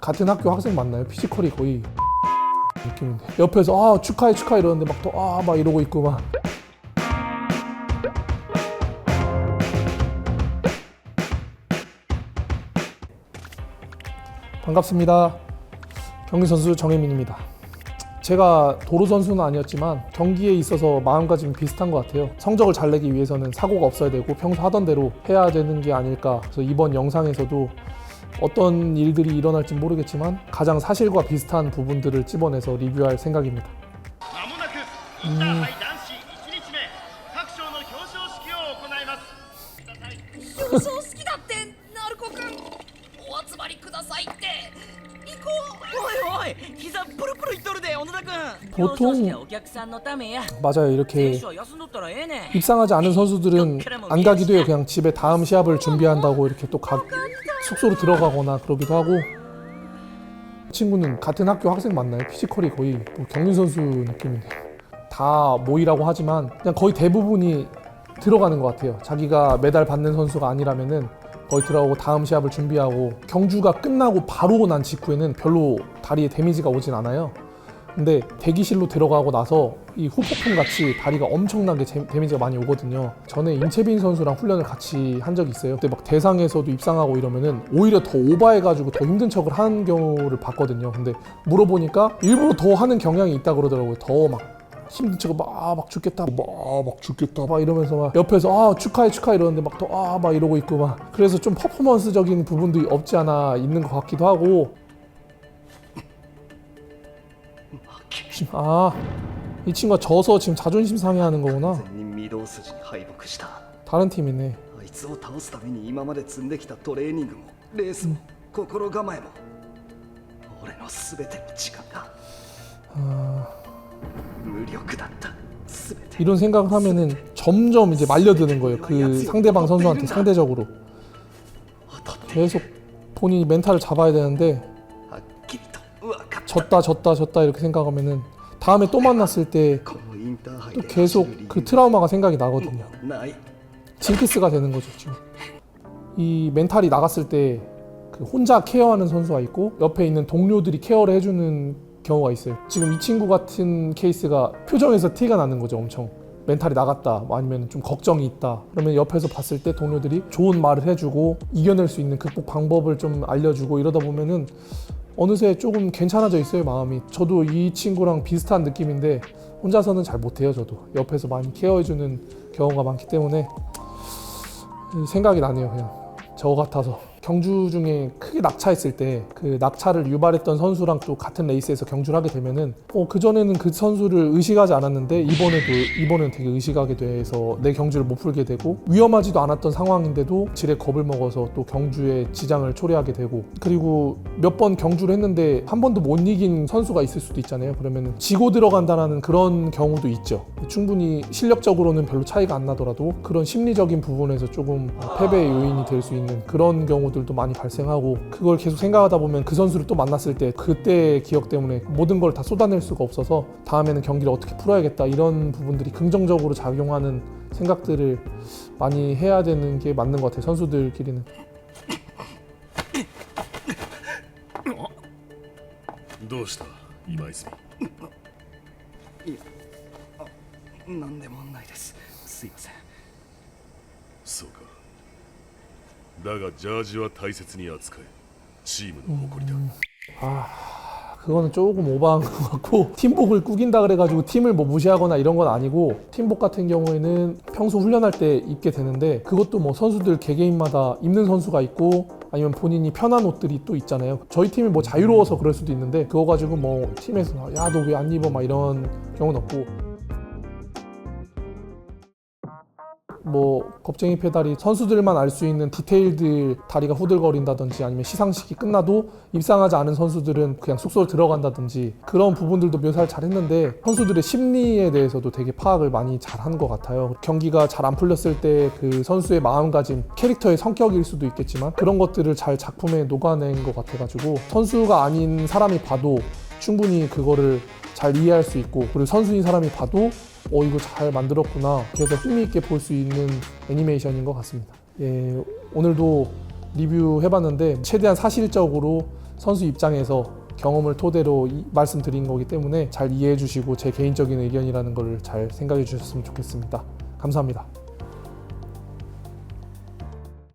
같은 학교 학생 맞나요? 피지컬이 거의 느낌인데 옆에서 아 축하해 축하해 이러는데 막 또 아 막 이러고 있고 막 반갑습니다. 경기 선수 정혜민입니다. 제가 도로 선수는 아니었지만 경기에 있어서 마음가짐이 비슷한 것 같아요. 성적을 잘 내기 위해서는 사고가 없어야 되고 평소 하던 대로 해야 되는 게 아닐까. 그래서 이번 영상에서도 어떤 일들이 일어날지 모르겠지만 가장 사실과 비슷한 부분들을 집어내서 리뷰할 생각입니다. 음. 보통 맞아요. 이렇게 입상하지 않은 선수들은 안 가기도 해요. 그냥 집에 다음 시합을 준비한다고 이렇게 또 가, 숙소로 들어가거나 그러기도 하고 친구는 같은 학교 학생 맞나요? 피지컬이 거의 뭐 경륜 선수 느낌인데 다 모이라고 하지만 그냥 거의 대부분이 들어가는 것 같아요. 자기가 메달 받는 선수가 아니라면은 거의 들어가고 다음 시합을 준비하고 경주가 끝나고 바로 난 직후에는 별로 다리에 데미지가 오진 않아요. 근데 대기실로 들어가고 나서 이 후폭풍 같이 다리가 엄청나게 제- 데미지가 많이 오거든요. 전에 임채빈 선수랑 훈련을 같이 한 적이 있어요. 그때 막 대상에서도 입상하고 이러면은 오히려 더 오바해가지고 더 힘든 척을 하는 경우를 봤거든요. 근데 물어보니까 일부러 더 하는 경향이 있다 그러더라고요. 더막 힘든 척을 막, 아, 막 죽겠다, 막, 아, 막 죽겠다, 막 이러면서 막 옆에서 아, 축하해, 축하해 이러는데 막 더, 아, 막 이러고 있고 막. 그래서 좀 퍼포먼스적인 부분도 없지 않아 있는 것 같기도 하고. 지금, 아, 이 친구가 져서 지금 자존심 상해하는 거구나. 全人御堂筋に敗北した 다른 팀이네. あいつを倒すために今まで積んできたトレーニングもレースも心構えも俺の全ての時間が 아, 無力だった全て 이런 생각을 하면은 점점 이제 말려드는 거예요. 그 상대방 선수한테 상대적으로 当たって 계속 본인이 멘탈을 잡아야 되는데 졌다 졌다 졌다 이렇게 생각하면은 다음에 또 만났을 때 또 계속 그 트라우마가 생각이 나거든요. 징크스가 되는 거죠 지금. 이 멘탈이 나갔을 때 그 혼자 케어하는 선수가 있고 옆에 있는 동료들이 케어를 해주는 경우가 있어요. 지금 이 친구 같은 케이스가 표정에서 티가 나는 거죠 엄청. 멘탈이 나갔다 뭐 아니면 좀 걱정이 있다 그러면 옆에서 봤을 때 동료들이 좋은 말을 해주고 이겨낼 수 있는 극복 방법을 좀 알려주고 이러다 보면은 어느새 조금 괜찮아져 있어요 마음이. 저도 이 친구랑 비슷한 느낌인데 혼자서는 잘 못해요 저도. 옆에서 많이 케어해주는 경우가 많기 때문에 생각이 나네요 그냥. 저 같아서 경주 중에 크게 낙차했을 때 그 낙차를 유발했던 선수랑 또 같은 레이스에서 경주를 하게 되면은 어 그전에는 그 선수를 의식하지 않았는데 이번에도 이번엔 되게 의식하게 돼서 내 경주를 못 풀게 되고 위험하지도 않았던 상황인데도 질에 겁을 먹어서 또 경주에 지장을 초래하게 되고 그리고 몇 번 경주를 했는데 한 번도 못 이긴 선수가 있을 수도 있잖아요. 그러면은 지고 들어간다라는 그런 경우도 있죠. 충분히 실력적으로는 별로 차이가 안 나더라도 그런 심리적인 부분에서 조금 패배의 요인이 될 수 있는 그런 경우 들도 많이 발생하고 그걸 계속 생각하다 보면 그 선수를 또 만났을 때 그때의 기억 때문에 모든 걸 다 쏟아낼 수가 없어서 다음에는 경기를 어떻게 풀어야겠다 이런 부분들이 긍정적으로 작용하는 생각들을 많이 해야 되는 게 맞는 것 같아요 선수들끼리는 どうした今泉何でもないですすいませんそうか だがジャージは大切に扱えチームの誇りだ、 그거는 조금 오버한 것 같고 팀복을 꾸긴다 그래가지고 팀을 뭐 무시하거나 이런 건 아니고 팀복 같은 경우에는 평소 훈련할 때 입게 되는데 그것도 뭐 선수들 개개인마다 입는 선수가 있고 아니면 본인이 편한 옷들이 또 있잖아요 저희 팀이 뭐 자유로워서 그럴 수도 있는데 그거 가지고 뭐 팀에서 야 너 왜 안 입어 막 이런 경우는 없고 뭐 겁쟁이 페달이 선수들만 알 수 있는 디테일들 다리가 후들거린다든지 아니면 시상식이 끝나도 입상하지 않은 선수들은 그냥 숙소로 들어간다든지 그런 부분들도 묘사를 잘 했는데 선수들의 심리에 대해서도 되게 파악을 많이 잘 한 것 같아요. 경기가 잘 안 풀렸을 때 그 선수의 마음가짐 캐릭터의 성격일 수도 있겠지만 그런 것들을 잘 작품에 녹아낸 것 같아가지고 선수가 아닌 사람이 봐도 충분히 그거를 잘 이해할 수 있고 그리고 선수인 사람이 봐도 어 이거 잘 만들었구나 그래서 흥미 있게 볼 수 있는 애니메이션인 것 같습니다. 예 오늘도 리뷰해봤는데 최대한 사실적으로 선수 입장에서 경험을 토대로 이- 말씀드린 거기 때문에 잘 이해해 주시고 제 개인적인 의견이라는 걸 잘 생각해 주셨으면 좋겠습니다. 감사합니다.